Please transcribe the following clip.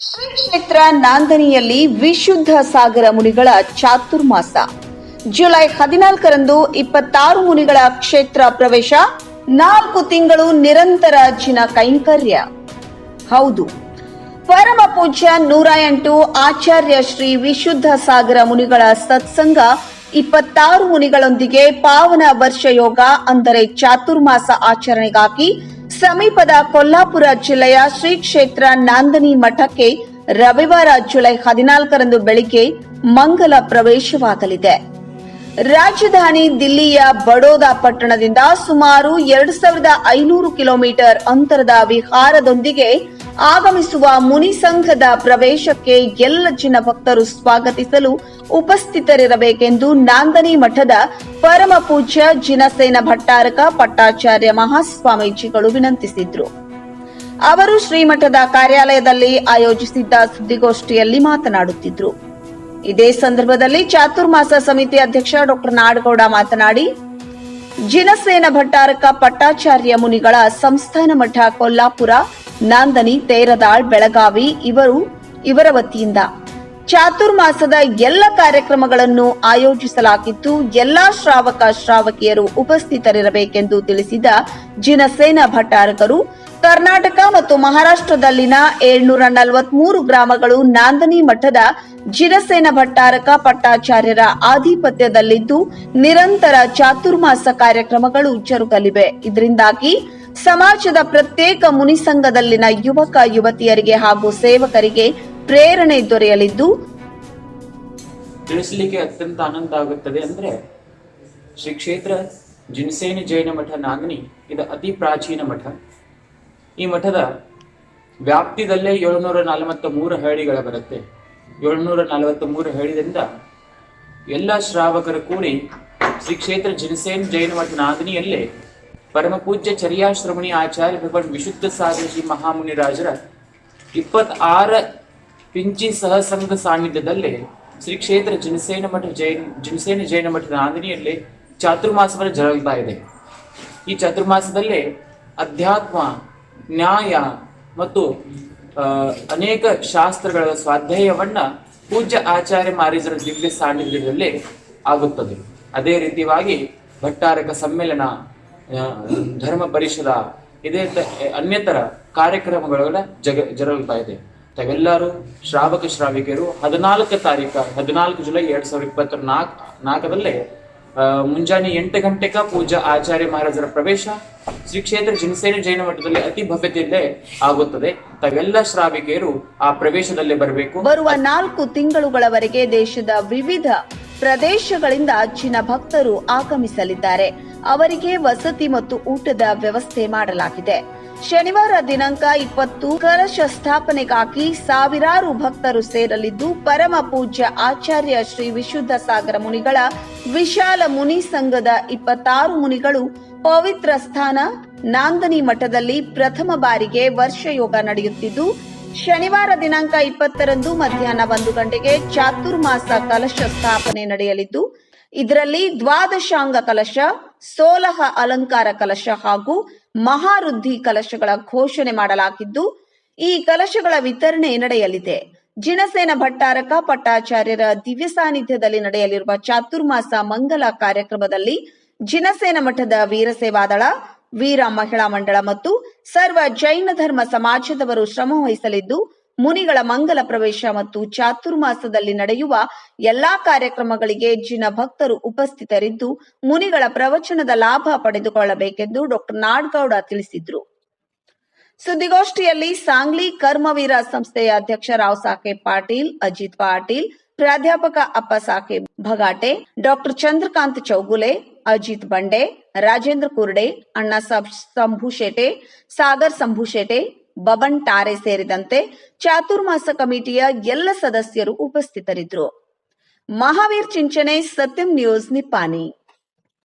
ಕ್ಷೇತ್ರ ನಾಂದನಿಯಲ್ಲಿ ವಿಶುದ್ಧ ಸಾಗರ ಮುನಿಗಳ ಚಾತುರ್ಮಾಸ. ಜುಲೈ ಹದಿನಾಲ್ಕರಂದು ಇಪ್ಪತ್ತಾರು ಮುನಿಗಳ ಕ್ಷೇತ್ರ ಪ್ರವೇಶ, ನಾಲ್ಕು ತಿಂಗಳು ನಿರಂತರ ಜಿನ ಕೈಂಕರ್ಯ. ಹೌದು. ಪರಮ ಪೂಜ್ಯ ನೂರ ಎಂಟು ಆಚಾರ್ಯ ಶ್ರೀ ವಿಶುದ್ಧ ಸಾಗರ ಮುನಿಗಳ ಸತ್ಸಂಗ ಇಪ್ಪತ್ತಾರು ಮುನಿಗಳೊಂದಿಗೆ ಪಾವನ ವರ್ಷ ಯೋಗ ಅಂದರೆ ಚಾತುರ್ಮಾಸ ಆಚರಣೆಗಾಗಿ ಸಮೀಪದ ಕೊಲ್ಲಾಪುರ ಜಿಲ್ಲೆಯ ಶ್ರೀ ಕ್ಷೇತ್ರ ನಾಂದನಿ ಮಠಕ್ಕೆ ರವಿವಾರ ಜುಲೈ ಹದಿನಾಲ್ಕರಂದು ಬೆಳಿಗ್ಗೆ ಮಂಗಲ ಪ್ರವೇಶವಾಗಲಿದೆ. ರಾಜಧಾನಿ ದಿಲ್ಲಿಯ ಬಡೋದಾ ಪಟ್ಟಣದಿಂದ ಸುಮಾರು ಎರಡು ಸಾವಿರದ ಐನೂರು ಕಿಲೋಮೀಟರ್ ಅಂತರದ ವಿಹಾರದೊಂದಿಗೆ ಆಗಮಿಸುವ ಮುನಿ ಸಂಘದ ಪ್ರವೇಶಕ್ಕೆ ಎಲ್ಲ ಜಿನ ಭಕ್ತರು ಸ್ವಾಗತಿಸಲು ಉಪಸ್ಥಿತರಿರಬೇಕೆಂದು ನಾಂದನಿ ಮಠದ ಪರಮ ಪೂಜ್ಯ ಜಿನಸೇನ ಭಟ್ಟಾರಕ ಪಟ್ಟಾಚಾರ್ಯ ಮಹಾಸ್ವಾಮೀಜಿಗಳು ವಿನಂತಿಸಿದ್ರು. ಅವರು ಶ್ರೀಮಠದ ಕಾರ್ಯಾಲಯದಲ್ಲಿ ಆಯೋಜಿಸಿದ್ದ ಸುದ್ದಿಗೋಷ್ಠಿಯಲ್ಲಿ ಮಾತನಾಡುತ್ತಿದ್ರು. ಇದೇ ಸಂದರ್ಭದಲ್ಲಿ ಚಾತುರ್ಮಾಸ ಸಮಿತಿ ಅಧ್ಯಕ್ಷ ಡಾಕ್ಟರ್ ನಾಡಗೌಡ ಮಾತನಾಡಿ, ಜಿನಸೇನ ಭಟ್ಟಾರಕ ಪಟ್ಟಾಚಾರ್ಯ ಮುನಿಗಳ ಸಂಸ್ಥಾನ ಮಠ ಕೊಲ್ಲಾಪುರ ನಾಂದನಿ, ತೇರದಾಳ್, ಬೆಳಗಾವಿ ಇವರು ಇವರ ವತಿಯಿಂದ. ಚಾತುರ್ಮಾಸದ ಎಲ್ಲ ಕಾರ್ಯಕ್ರಮಗಳನ್ನು ಆಯೋಜಿಸಲಾಗಿದ್ದು ಎಲ್ಲಾ ಶ್ರಾವಕ ಶ್ರಾವಕಿಯರು ಉಪಸ್ಥಿತರಿರಬೇಕೆಂದು ತಿಳಿಸಿದ ಜಿನಸೇನ ಭಟ್ಟಾರಕರು, ಕರ್ನಾಟಕ ಮತ್ತು ಮಹಾರಾಷ್ಟ್ರದಲ್ಲಿನ ಏಳ್ನೂರ ನಲವತ್ಮೂರು ಗ್ರಾಮಗಳು ನಾಂದನಿ ಮಠದ ಜಿನಸೇನ ಭಟ್ಟಾರಕ ಪಟ್ಟಾಚಾರ್ಯರ ಆಧಿಪತ್ಯದಲ್ಲಿದ್ದು ನಿರಂತರ ಚಾತುರ್ಮಾಸ ಕಾರ್ಯಕ್ರಮಗಳು ಜರುಗಲಿವೆ. ಇದರಿಂದಾಗಿ ಸಮಾಜದ ಪ್ರತ್ಯೇಕ ಮುನಿಸಂಘದಲ್ಲಿನ ಯುವಕ, ಯುವತಿಯರಿಗೆ ಹಾಗೂ ಸೇವಕರಿಗೆ ಪ್ರೇರಣೆ ದೊರೆಯಲಿದ್ದು, ತಿಳಿಸಲಿಕ್ಕೆ ಅತ್ಯಂತ ಆನಂದ ಆಗುತ್ತದೆ ಅಂದ್ರೆ ಶ್ರೀ ಕ್ಷೇತ್ರ ಜಿನಸೇನಿ ಜೈನ ಮಠ ನಾಗನಿ, ಇದು ಅತಿ ಪ್ರಾಚೀನ ಮಠ. ಈ ಮಠದ ವ್ಯಾಪ್ತಿದಲ್ಲೇ ಏಳುನೂರ ನಲವತ್ತ ಮೂರು ಹಳ್ಳಿಗಳ ಬರುತ್ತೆ. ಏಳ್ನೂರ ನಲವತ್ತ ಮೂರು ಹಳ್ಳಿದಿಂದ ಎಲ್ಲ ಶ್ರಾವಕರು ಕೂಡಿ ಶ್ರೀ ಕ್ಷೇತ್ರ ಜಿನಸೇನ್ ಜೈನ ಮಠ ನಾಂದನಿಯಲ್ಲೇ ಪರಮ ಪೂಜ್ಯ ಚರ್ಯಾಶ್ರಮಣಿ ಆಚಾರ್ಯ ಭಗವಾನ್ ವಿಶುದ್ಧ ಶ್ರೀ ಮಹಾಮುನಿರಾಜರ ಇಪ್ಪತ್ತಾರ ಪಿಂಚಿ ಸಹಸಂಘ ಸಾನ್ನಿಧ್ಯದಲ್ಲಿ ಶ್ರೀ ಕ್ಷೇತ್ರ ಜಿನಸೇನ ಮಠ ಜೈನ್ ಜಿನಸೇನ ಜೈನ ಮಠದ ನಾಂದಿನಿಯಲ್ಲಿ ಚಾತುರ್ಮಾಸವನ್ನು ಇದೆ. ಈ ಚಾತುರ್ಮಾಸದಲ್ಲಿ ಅಧ್ಯಾತ್ಮ, ನ್ಯಾಯ ಮತ್ತು ಅನೇಕ ಶಾಸ್ತ್ರಗಳ ಸ್ವಾಧ್ಯಾಯವನ್ನ ಪೂಜ್ಯ ಆಚಾರ್ಯ ಮಾರೀಜರ ದಿವ್ಯ ಸಾನ್ನಿಧ್ಯದಲ್ಲಿ ಆಗುತ್ತದೆ. ಅದೇ ರೀತಿಯಾಗಿ ಭಟ್ಟಾರಕ ಸಮ್ಮೇಳನ ಧರ್ಮ ಪರಿಷದ ಇದೇ ಅನ್ಯತರ ಕಾರ್ಯಕ್ರಮಗಳ ಜಗ ಜರುಗ್ತಾ ಇದೆ. ತಾವೆಲ್ಲರೂ ಶ್ರಾವಕ ಶ್ರಾವಿಕರು ಹದಿನಾಲ್ಕು ತಾರೀಕು ಹದಿನಾಲ್ಕು ಜುಲೈ ಎರಡ್ ಸಾವಿರದ ಇಪ್ಪತ್ತರ ನಾಲ್ಕು ನಾಲ್ಕದಲ್ಲೇ ಆ, ಮುಂಜಾನೆ ಎಂಟು ಗಂಟೆಗ ಪೂಜಾ ಆಚಾರ್ಯ ಮಹಾರಾಜರ ಪ್ರವೇಶ ಶ್ರೀ ಕ್ಷೇತ್ರ ಜಿನಸೇನ ಜೈನ ಮಠದಲ್ಲಿ ಅತಿ ಭವ್ಯತೆಯಲ್ಲೇ ಆಗುತ್ತದೆ. ತಾವೆಲ್ಲ ಶ್ರಾವಿಕೆಯರು ಆ ಪ್ರವೇಶದಲ್ಲೇ ಬರಬೇಕು. ಬರುವ ನಾಲ್ಕು ತಿಂಗಳುಗಳವರೆಗೆ ದೇಶದ ವಿವಿಧ ಪ್ರದೇಶಗಳಿಂದ ಅಚ್ಚಿನ ಭಕ್ತರು ಆಗಮಿಸಲಿದ್ದಾರೆ. ಅವರಿಗೆ ವಸತಿ ಮತ್ತು ಊಟದ ವ್ಯವಸ್ಥೆ ಮಾಡಲಾಗಿದೆ. ಶನಿವಾರ ದಿನಾಂಕ ಇಪ್ಪತ್ತು ಕಲಶ ಸ್ಥಾಪನೆಗಾಗಿ ಸಾವಿರಾರು ಭಕ್ತರು ಸೇರಲಿದ್ದು, ಪರಮ ಪೂಜ್ಯ ಆಚಾರ್ಯ ಶ್ರೀ ವಿಶುದ್ಧ ಸಾಗರ ಮುನಿಗಳ, ವಿಶಾಲ ಮುನಿ ಸಂಘದ ಇಪ್ಪತ್ತಾರು ಮುನಿಗಳು, ಪವಿತ್ರ ಸ್ಥಾನ ನಾಂದನಿ ಮಠದಲ್ಲಿ ಪ್ರಥಮ ಬಾರಿಗೆ ವರ್ಷಯೋಗ ನಡೆಯುತ್ತಿದ್ದು ಶನಿವಾರ ದಿನಾಂಕ ಇಪ್ಪತ್ತರಂದು ಮಧ್ಯಾಹ್ನ ಒಂದು ಗಂಟೆಗೆ ಚಾತುರ್ಮಾಸ ಕಲಶ ಸ್ಥಾಪನೆ ನಡೆಯಲಿದ್ದು, ಇದರಲ್ಲಿ ದ್ವಾದಶಾಂಗ ಕಲಶ, ಸೋಲಹ ಅಲಂಕಾರ ಕಲಶ ಹಾಗೂ ಮಹಾರುದ್ಧಿ ಕಲಶಗಳ ಘೋಷಣೆ ಮಾಡಲಾಗಿದ್ದು, ಈ ಕಲಶಗಳ ವಿತರಣೆ ನಡೆಯಲಿದೆ. ಜಿನಸೇನ ಭಟ್ಟಾರಕ ಪಟ್ಟಾಚಾರ್ಯರ ದಿವ್ಯ ಸಾನ್ನಿಧ್ಯದಲ್ಲಿ ನಡೆಯಲಿರುವ ಚಾತುರ್ಮಾಸ ಮಂಗಲ ಕಾರ್ಯಕ್ರಮದಲ್ಲಿ ಜಿನಸೇನ ಮಠದ ವೀರಸೇವಾದಳ, ವೀರ ಮಹಿಳಾ ಮಂಡಳ ಮತ್ತು ಸರ್ವ ಜೈನ ಧರ್ಮ ಸಮಾಜದವರು ಶ್ರಮ ವಹಿಸಲಿದ್ದು, ಮುನಿಗಳ ಮಂಗಲ ಪ್ರವೇಶ ಮತ್ತು ಚಾತುರ್ಮಾಸದಲ್ಲಿ ನಡೆಯುವ ಎಲ್ಲಾ ಕಾರ್ಯಕ್ರಮಗಳಿಗೆ ಜಿನ ಭಕ್ತರು ಉಪಸ್ಥಿತರಿದ್ದು, ಮುನಿಗಳ ಪ್ರವಚನದ ಲಾಭ ಪಡೆದುಕೊಳ್ಳಬೇಕೆಂದು ಡಾಕ್ಟರ್ ನಾಡ್ಗೌಡ ತಿಳಿಸಿದ್ರು. ಸುದ್ದಿಗೋಷ್ಠಿಯಲ್ಲಿ ಸಾಂಗ್ಲಿ ಕರ್ಮವೀರ ಸಂಸ್ಥೆಯ ಅಧ್ಯಕ್ಷ ರಾವ್ ಸಾಹೇಬ್ ಪಾಟೀಲ್, ಅಜಿತ್ ಪಾಟೀಲ್ ಪ್ರಾಧ್ಯಾಪಕ ಅಪ್ಪ ಸಾಹೇಬ್ ಭಗಾಟೆ, ಡಾಕ್ಟರ್ ಚಂದ್ರಕಾಂತ್ ಚೌಗುಲೆ, ಅಜಿತ್ ಬಂಡೆ, ರಾಜೇಂದ್ರ ಕುರ್ಡೆ, ಅಣ್ಣಾ ಸಾಬ್ ಸಂಭುಶೆಟೆ ಸಾಗರ್ ಸಂಭುಶೆಟೆ ಬಬನ್ ಟಾರೆ ಸೇರಿದಂತೆ ಚಾತುರ್ಮಾಸ ಕಮಿಟಿಯ ಎಲ್ಲ ಸದಸ್ಯರು ಉಪಸ್ಥಿತರಿದ್ದರು. ಮಹಾವೀರ್ ಚಿಂಚನೆ ಸತ್ಯಂ ನ್ಯೂಸ್, ನಿಪ್ಪಾನಿ.